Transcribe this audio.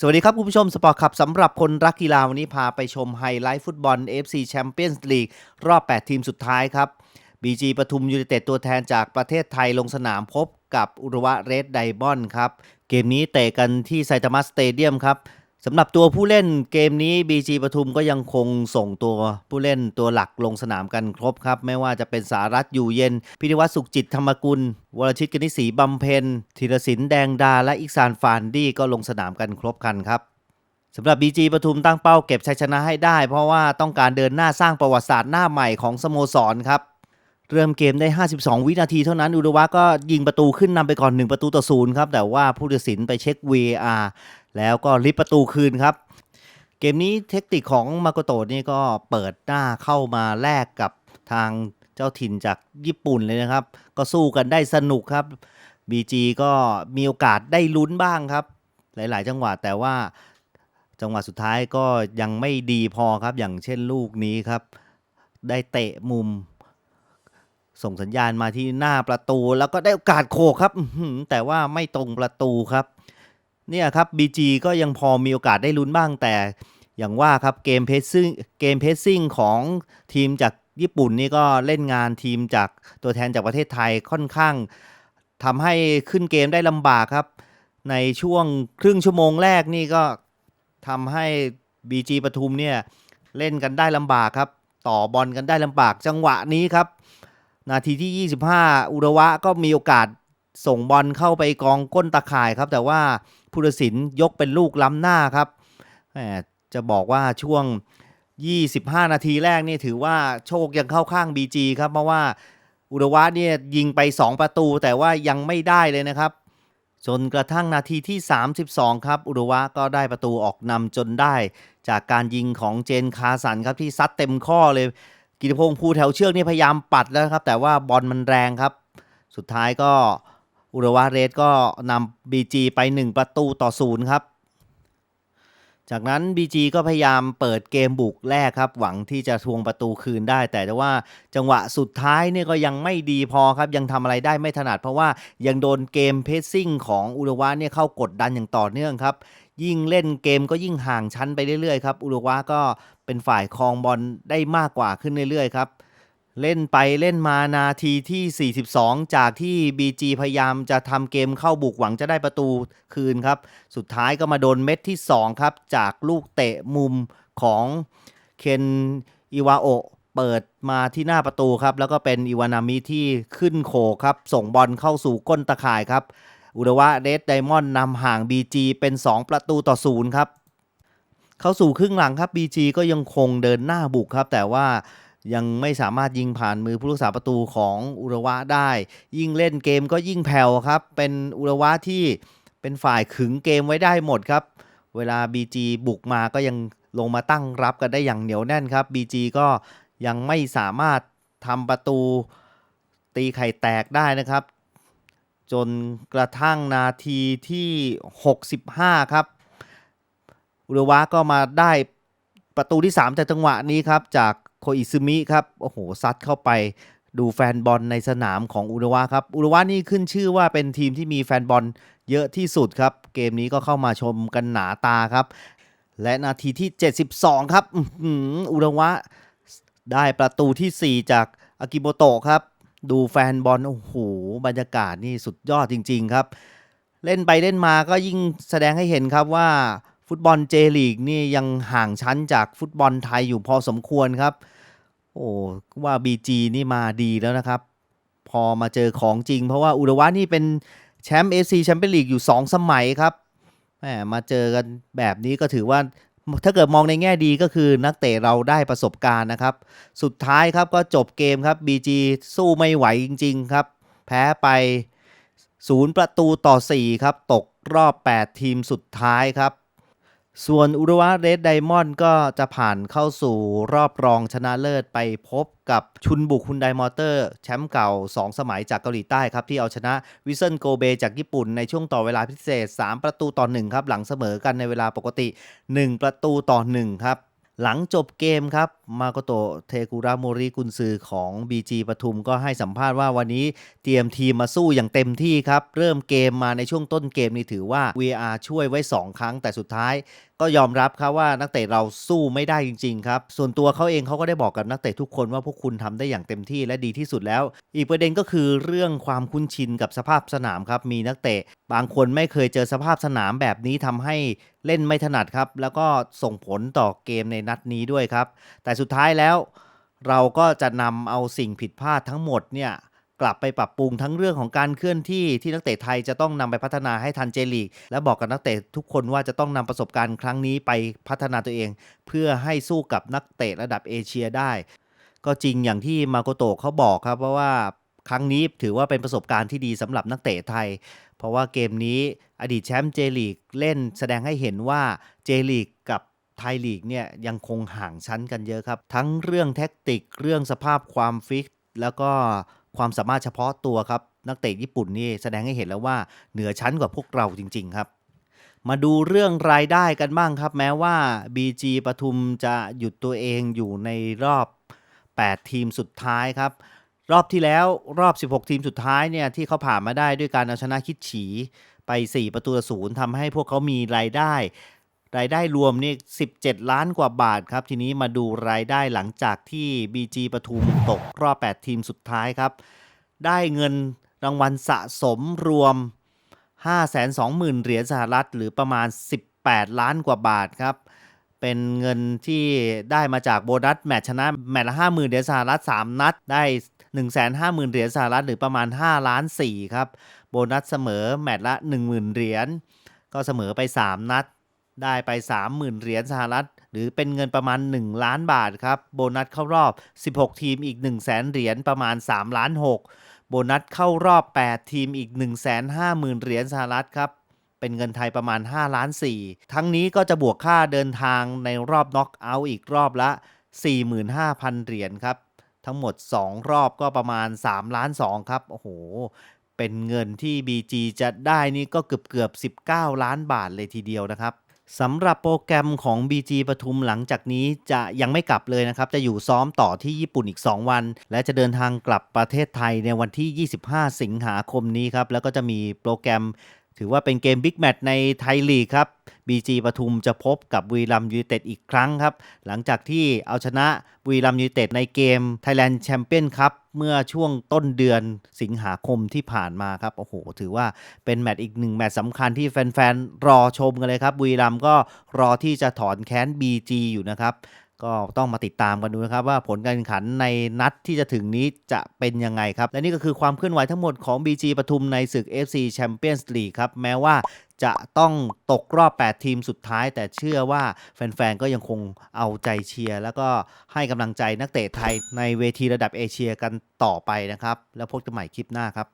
สวัสดีครับ คุณผู้ชมสปอร์ตขับสำหรับคนรักกีฬาวันนี้พาไปชมไฮไลท์ฟุตบอล FC Champions League รอบ 8 ทีมสุดท้ายครับ BG ปทุมยูไนเต็ดตัวแทนจากประเทศไทยลงสนามพบกับอุรุวะเรดไดบอนครับ เกมนี้เตะกันที่ไซตามะสเตเดียมครับ สำหรับตัวผู้เล่นเกมนี้ BG ปทุมก็ยังคงส่งตัวผู้เล่นตัวหลักลงสนามกันครบครับ ไม่ว่าจะเป็นสารัตอยู่เย็น พิธิวัฒน์สุขจิตธรรมกุล วรชิตกนิษฐีบำเพ็ญธีรศิลปแดงดา และอิกซานฟานดี้ก็ลงสนามกันครบคันครับสำหรับ BG ปทุมตั้งเป้าเก็บชัยชนะให้ได้ เพราะว่าต้องการเดินหน้าสร้างประวัติศาสตร์หน้าใหม่ของสโมสรครับเริ่มเกมได้ 52 วินาทีเท่านั้น อุรุวะก็ยิงประตูขึ้นนำไปก่อน 1 ประตูต่อศูนย์ครับ แต่ว่าผู้ตัดสินไปเช็ค VAR แล้วก็ริบประตูคืนครับ เกมนี้เทคนิคของมาโกโตะนี่ก็เปิดหน้าเข้ามาแลกกับทางเจ้าถิ่นจากญี่ปุ่นเลยนะครับ ก็สู้กันได้สนุกครับ BG ก็มีโอกาสได้ลุ้นบ้างครับ หลาย ๆ จังหวะแต่ว่าจังหวะสุดท้ายก็ยังไม่ดีพอครับ อย่างเช่นลูกนี้ครับ ได้เตะมุม ส่งสัญญาณมาที่หน้าประตู แล้วก็ได้โอกาสโขกครับแต่ว่าไม่ตรงประตูครับ เนี่ยครับ BG ก็ยังพอมีโอกาสได้ลุ้นบ้างแต่ อย่างว่าครับเกมเพสซิ่งเกมเพสซิ่งของทีมจากญี่ปุ่นนี่ก็เล่นงานทีมจากตัวแทนจากประเทศไทยค่อนข้างทำให้ขึ้นเกมได้ลำบากครับ ในช่วงครึ่งชั่วโมงแรกนี่ก็ทำให้ BG ปทุมเนี่ยเล่นกันได้ลำบากครับ ต่อบอลกันได้ลำบากจังหวะนี้ครับ นาทีที่ 25 อุระวะก็มีโอกาสส่งบอลเข้าไปกองก้นตะข่ายครับ แต่ว่า ผู้ตัดสินยกเป็นลูกล้ำหน้าครับแหมจะบอกว่าช่วง 25 นาทีแรกนี่ถือว่าโชคยังเข้าข้าง BG ครับเพราะว่าอุระวะเนี่ยยิงไป 2 ประตูแต่ว่ายังไม่ได้เลยนะครับ จนกระทั่งนาทีที่ 32 ครับ อุรุวะก็ได้ประตูออกนำจนได้ จากการยิงของเจนคาสันครับที่ซัดเต็มข้อเลย กิติพงษ์ภูแถวเชือกนี่พยายามปัดแล้วครับ แต่ว่าบอลมันแรงครับ สุดท้ายก็ อุรุวะเรสก็นำ BG ไป 1 ประตูต่อศูนย์ครับ จากนั้น BG ก็พยายามเปิดเกมบุกแรกครับ หวังที่จะทวงประตูคืนได้ แต่ว่าจังหวะสุดท้ายเนี่ยก็ยังไม่ดีพอครับ ยังทำอะไรได้ไม่ถนัด เพราะว่ายังโดนเกมเพสซิ่งของอุรุวะเนี่ยเข้ากดดันอย่างต่อเนื่องครับ ยิ่งเล่นเกมก็ยิ่งห่างชั้นไปเรื่อยๆครับ อุรุวะก็เป็นฝ่ายครองบอลได้มากกว่าขึ้นเรื่อยๆครับ เล่นไปเล่นมานาทีที่ 42 จากที่ BG พยายามจะทำเกมเข้าบุกหวังจะได้ประตูคืนครับ สุดท้ายก็มาโดนเม็ดที่ 2 ครับ จากลูกเตะมุมของเคนอิวาโอเปิดมาที่หน้าประตูครับ แล้วก็เป็นอิวานามิที่ขึ้นโขครับ ส่งบอลเข้าสู่ก้นตะข่ายครับ อุดวะเรดไดมอนด์นำห่าง BG เป็น 2 ประตูต่อศูนย์ครับ เข้าสู่ครึ่งหลังครับ BG ก็ยังคงเดินหน้าบุกครับ แต่ว่า ยังไม่สามารถยิงผ่านมือผู้รักษาประตูของอุระวะได้ ยิ่งเล่นเกมก็ยิ่งแผ่วครับ เป็นอุระวะที่เป็นฝ่ายขึงเกมไว้ได้หมดครับ เวลา BG บุกมาก็ยังลงมาตั้งรับกันได้อย่างเหนียวแน่นครับ BG ก็ยังไม่สามารถทำประตูตีไข่แตกได้นะครับ จนกระทั่งนาทีที่ 65 ครับ อุระวะก็มาได้ประตูที่ 3 จากจังหวะนี้ครับ จาก โคอิซึมิครับ โอ้โห ซัดเข้าไปดูแฟนบอลในสนามของอุระวะครับ อุระวะนี่ขึ้นชื่อว่าเป็นทีมที่มีแฟนบอลเยอะที่สุดครับ เกมนี้ก็เข้ามาชมกันหนาตาครับ และนาทีที่ 72 ครับอุระวะได้ประตูทีสี่ 4 จากอากิโมโตะครับ ดูแฟนบอล โอ้โห บรรยากาศนี่สุดยอดจริง ๆ ครับ เล่นไปเล่นมาก็ยิ่งแสดงให้เห็นครับว่า ฟุตบอลเจลีกนี่ยังห่างชั้นจากฟุตบอลไทยอยู่พอสมควรครับ โอ้ว่า BG นี่มาดีแล้วนะครับ พอมาเจอของจริง เพราะว่าอุดวะนี่เป็นแชมป์เอซีแชมเปี้ยนลีกอยู่ 2 สมัยครับแหมมาเจอกันแบบนี้ก็ถือว่าถ้าเกิดมองในแง่ดีก็คือนักเตะเราได้ประสบการณ์นะครับ สุดท้ายครับก็จบเกมครับ BG สู้ไม่ไหวจริง ๆ ครับ แพ้ไป 0 ประตูต่อ 4 ครับ ตกรอบ 8 ทีมสุดท้ายครับ ส่วนอุรุวาเรดไดมอนด์ก็จะผ่านเข้าสู่รอบรองชนะเลิศไปพบกับชุนบุกคุณไดมอเตอร์ แชมป์เก่า 2 สมัยจากเกาหลีใต้ครับ ที่เอาชนะวิเซนโกเบจากญี่ปุ่นในช่วงต่อเวลาพิเศษ 3 ประตูต่อ 1 ครับ หลังเสมอกันในเวลาปกติ 1 ประตูต่อ 1 ครับ หลังจบเกมครับ มาโกโตเทกุระโมริกุนซือของ BG ปทุมก็ให้สัมภาษณ์ว่าวันนี้เตรียมทีมมาสู้อย่างเต็มที่ครับ เริ่มเกมมาในช่วงต้นเกมนี่ถือว่า VR ช่วยไว้ 2 ครั้งแต่สุดท้าย ก็ยอมรับครับว่านักเตะเราสู้ไม่ได้จริง ๆ ครับ ส่วนตัวเขาเองเขาก็ได้บอกกับนักเตะทุกคนว่าพวกคุณทำได้อย่างเต็มที่และดีที่สุดแล้ว อีกประเด็นก็คือเรื่องความคุ้นชินกับสภาพสนามครับมีนักเตะ บางคนไม่เคยเจอสภาพสนามแบบนี้ทำให้เล่นไม่ถนัดครับแล้วก็ส่งผลต่อเกมในนัดนี้ด้วยครับแต่สุดท้ายแล้ว เราก็จะนำเอาสิ่งผิดพลาดทั้งหมดเนี่ยกลับไปปรับปรุงทั้งเรื่องของการเคลื่อนที่ที่นักเตะไทยจะต้องนำไปพัฒนาให้ทันเจลีก และบอกกับนักเตะทุกคนว่าจะต้องนำประสบการณ์ครั้งนี้ไปพัฒนาตัวเอง เพื่อให้สู้กับนักเตะระดับเอเชียได้ ก็จริงอย่างที่มาโกโตะเขาบอกครับเพราะว่าครั้งนี้ถือว่าเป็นประสบการณ์ที่ดีสำหรับนักเตะไทย เพราะว่าเกมนี้อดีตแชมป์เจลีกเล่นแสดงให้เห็นว่าเจลีกกับ ไทยลีกเนี่ยยังคงห่างชั้นกันเยอะครับ ทั้งเรื่องแท็กติกเรื่องสภาพความฟิตแล้วก็ความสามารถเฉพาะตัวครับ นักเตะญี่ปุ่นนี่แสดงให้เห็นแล้วว่าเหนือชั้นกว่าพวกเราจริง ๆ ครับ มาดูเรื่องรายได้กันบ้างครับ แม้ว่า BG ปทุมจะหยุดตัวเองอยู่ในรอบ 8 ทีมสุดท้ายครับรอบที่แล้วรอบ 16 ทีมสุดท้ายเนี่ยที่เขาผ่านมาได้ด้วยการเอาชนะคิดฉี ไป 4 ประตูต่อศูนย์ทำให้พวกเขามีรายได้ รายได้รวมนี่ 17 ล้านกว่าบาทครับ ทีนี้มาดูรายได้หลังจากที่ BG ปทุมตกรอบ 8 ทีมสุดท้ายครับ ได้เงินรางวัลสะสมรวม 520,000 เหรียญสหรัฐ หรือประมาณ 18 ล้านกว่าบาทครับ เป็นเงินที่ได้มาจากโบนัสแมตช์ชนะแมตช์ละ 50,000 เหรียญสหรัฐ 3 นัด ได้ 150,000 เหรียญสหรัฐ หรือประมาณ 5 ล้าน4ครับ โบนัสเสมอแมตช์ละ 10,000 เหรียญ ก็เสมอไป 3 นัด ได้ไป 30,000 เหรียญสหรัฐ หรือเป็นเงินประมาณ 1 ล้านบาทครับ โบนัสเข้ารอบ 16 ทีมอีก 100,000เหรียญประมาณ 3 ล้าน6โบนัสเข้ารอบ 8 ทีมอีก 150,000 เหรียญสหรัฐครับเป็นเงินไทยประมาณ 5 ล้าน 4 ทั้งนี้ก็จะบวกค่าเดินทางในรอบน็อกเอาท์อีกรอบละ 45,000 เหรียญครับ ทั้งหมด 2 รอบก็ประมาณ 3 ล้าน 2 ครับ โอ้โห เป็นเงินที่ BG จะได้นี่ก็เกือบเกือบ 19 ล้านบาทเลยทีเดียวนะครับ สำหรับโปรแกรมของ BG ปทุมหลังจากนี้จะยังไม่กลับเลยนะครับ จะอยู่ซ้อมต่อที่ญี่ปุ่นอีก 2 วัน และจะเดินทางกลับประเทศไทยในวันที่ 25 สิงหาคมนี้ครับ แล้วก็จะมีโปรแกรม ถือว่าเป็นเกมบิ๊กแมตช์ในไทยลีกครับ BG ปทุมจะพบกับบุรีรัมยูเต็ดอีกครั้งครับ หลังจากที่เอาชนะบุรีรัมยูเต็ดในเกม Thailand Champion ครับเมื่อช่วงต้นเดือนสิงหาคมที่ผ่านมาครับ โอ้โห ถือว่าเป็นแมตช์อีกหนึ่งแมตช์สำคัญที่แฟนๆ รอชมกันเลยครับบุรีรัมก็รอที่จะถอนแค้น BG อยู่นะครับ ก็ต้องมาติดตามกันดูนะครับ ว่าผลการแข่งขันในนัดที่จะถึงนี้จะเป็นยังไงครับ และนี่ก็คือความเคลื่อนไหวทั้งหมดของ BG ปทุมในศึก FC Champions League ครับ แม้ว่าจะต้องตกรอบ 8 ทีมสุดท้าย แต่เชื่อว่าแฟน ๆ ก็ยังคงเอาใจเชียร์ แล้วก็ให้กำลังใจนักเตะไทยในเวทีระดับเอเชียกันต่อไปนะครับ แล้วพบกันใหม่คลิปหน้าครับ